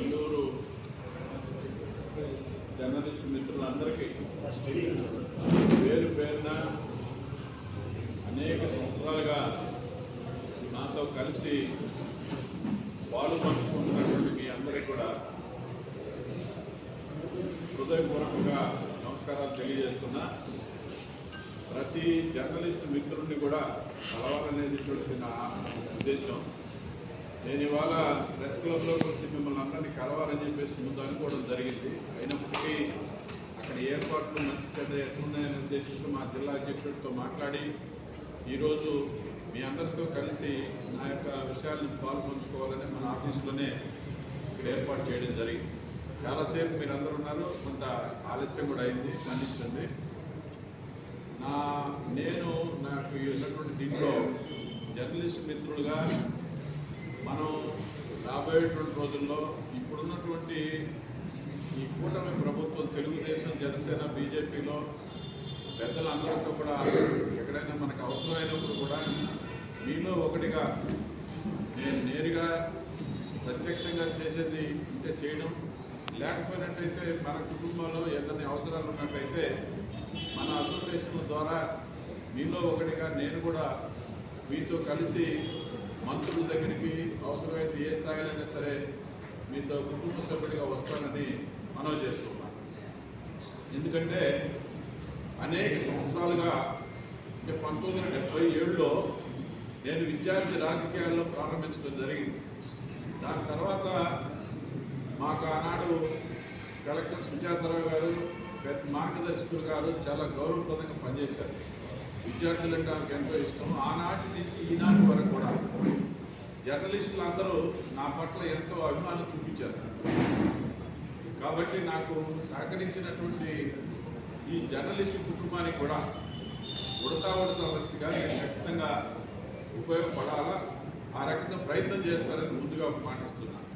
Bengaluru journalist మిత్రులందరికీ పేరు పేరున అనేక సంవత్సరాలుగా నాతో కలిసి పాలు పంచుకుంటున్నటువంటి మీ అందరికీ కూడా హృదయపూర్వకంగా నమస్కారాలు తెలియజేస్తున్నా. ప్రతి జర్నలిస్ట్ మిత్రుడిని కూడా కలవాలనేటువంటిది నా ఉద్దేశం. నేను ఇవాళ ప్రెస్ క్లబ్లోకి వచ్చి మిమ్మల్ని అందరినీ కలవాలని చెప్పేసి ముందు అనుకోవడం జరిగింది. అయినప్పటికీ అక్కడ ఏర్పాట్లు మంచి చెడ్డ ఎట్లున్నాయని ఉద్దేశిస్తూ మా జిల్లా అధ్యక్షుడితో మాట్లాడి ఈరోజు మీ అందరితో కలిసి నా యొక్క విషయాలను పాల్పంచుకోవాలని మన ఆఫీసులోనే ఇక్కడ ఏర్పాటు చేయడం జరిగింది. చాలాసేపు మీరు అందరూ ఉన్నారు కొంత ఆలస్యం కూడా అయింది మన్నించండి నా నేను నాకు ఉన్నటువంటి దీంట్లో జర్నలిస్ట్ మిత్రులుగా మనం రాబోయేటువంటి రోజుల్లో ఇప్పుడున్నటువంటి ఈ కూటమి ప్రభుత్వం తెలుగుదేశం జనసేన బీజేపీలో పెద్దలందరితో కూడా ఎక్కడైనా మనకు అవసరమైనప్పుడు కూడా మీలో ఒకటిగా నేను నేరుగా ప్రత్యక్షంగా చేసేది అంటే చేయడం. లేకపోయినట్టయితే మన కుటుంబంలో ఏదైనా అవసరాలు ఉన్నట్టయితే మన అసోసియేషన్ ద్వారా మీలో ఒకటిగా నేను కూడా మీతో కలిసి మంత్రుల దగ్గరికి అవసరమైతే ఏ స్థాయిలైనా సరే మీతో కుటుంబ సభ్యుడిగా వస్తానని మనవి చేస్తున్నాను ఎందుకంటే అనేక సంవత్సరాలుగా అంటే పంతొమ్మిది వందల డెబ్బై ఏడులో నేను విద్యార్థి రాజకీయాల్లో ప్రారంభించడం జరిగింది. దాని తర్వాత మాకు ఆనాడు కలెక్టర్ సుజాతరావు గారు పెద్ద మార్గదర్శకులు గారు చాలా గౌరవప్రదంగా పనిచేశారు. విద్యార్థులంటే నాకు ఎంతో ఇష్టం. ఆనాటి నుంచి ఈనాటి వరకు కూడా జర్నలిస్టులు అందరూ నా పట్ల ఎంతో అభిమానం చూపించారు. కాబట్టి నాకు సహకరించినటువంటి ఈ జర్నలిస్ట్ కుటుంబానికి కూడా ఉడతా ఉడతా వ్యక్తిగా నేను ఖచ్చితంగా ఉపయోగపడాలా? ఆ రకంగా ప్రయత్నం చేస్తారని ముందుగా మాటిస్తున్నాను